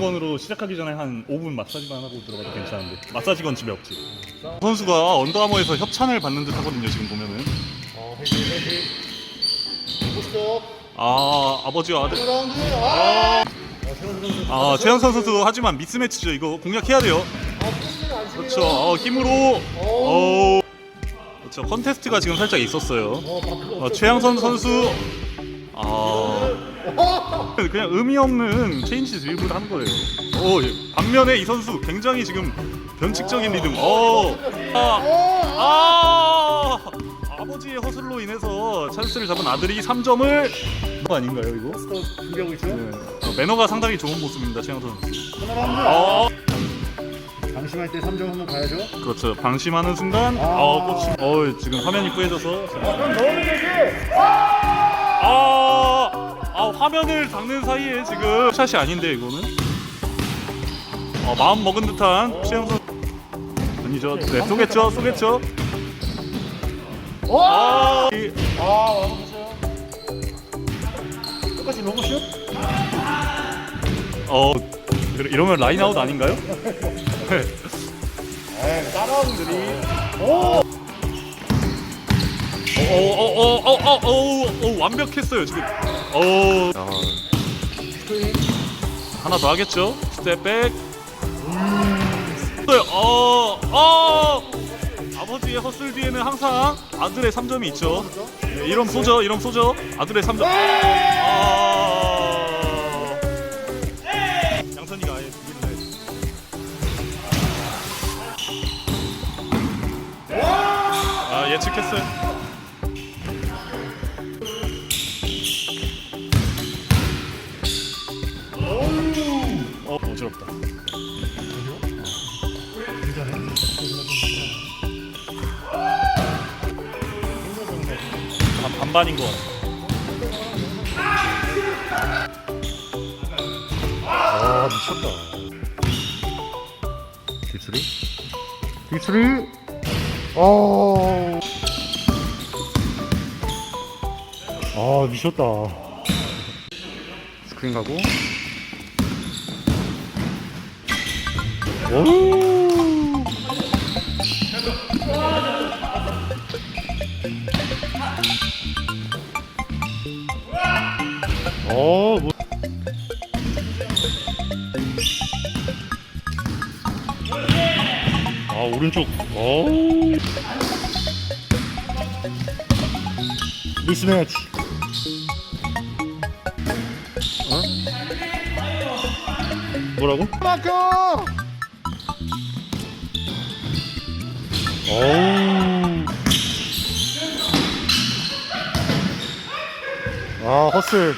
번으로 시작하기 전에 한 5분 마사지만 하고 들어가도 괜찮은데 마사지건 집에 없지 선수가 언더아머에서 협찬을 받는 듯 하거든요 지금 보면은 어. 아 아버지와 아들 라운드. 아! 아, 최현수 선수. 아 최현선 선수 하지만 미스매치죠 이거 공략해야 돼요 아. 그렇죠 어, 힘으로 어 그렇죠 컨테스트가 지금 살짝 있었어요 어, 어. 최양선 선수 아 어! 그냥 의미 없는 체인지 드리블을 하는 거예요. 오, 예. 반면에 이 선수 굉장히 지금 변칙적인 리듬. 어, 아, 아, 아버지의 허슬로 인해서 찬스를 잡은 아들이 3점을 뭐 아닌가요 이거? 준비하고 있죠? 네. 어, 매너가 상당히 좋은 모습입니다 최영선 선수. 어, 방심할 때 3점 한번 가야죠. 그렇죠. 방심하는 순간, 아. 어, 꽂히, 어, 지금 화면이 뿌얘져서. 되지. 아, 아 화면을 닦는 사이에 지금 샷이 아닌데 이거는 어, 마음 먹은 듯한 최영선 아니죠 네 쏘겠죠 쏘겠죠 와! 아, 이- 아, 와보세요. 똑같이 로봇슛? 어 이러- 이러면 라인아웃 아닌가요? 에이, 따라하는들이. 오! 완벽했어요 지금 어. 하나 더 하겠죠 스텝백 어, 어, 아버지의 헛슬 뒤에는 항상 아들의 3점이 있죠. 네, 이런 쏘죠, 이런 쏘죠. 아들의 3점. 아, 양선이가 아예 두기를 해. 아 예측했어요. 어 어지럽다. 반, 반반인 것 같아. 아, 미쳤다. 딥스리? 딥스리? 어. 아, 미쳤다. 스크린 가고. 오! 어, 뭐. 아 오른쪽 오 미스매치 어? 뭐라고? 막혀 오 아 허슬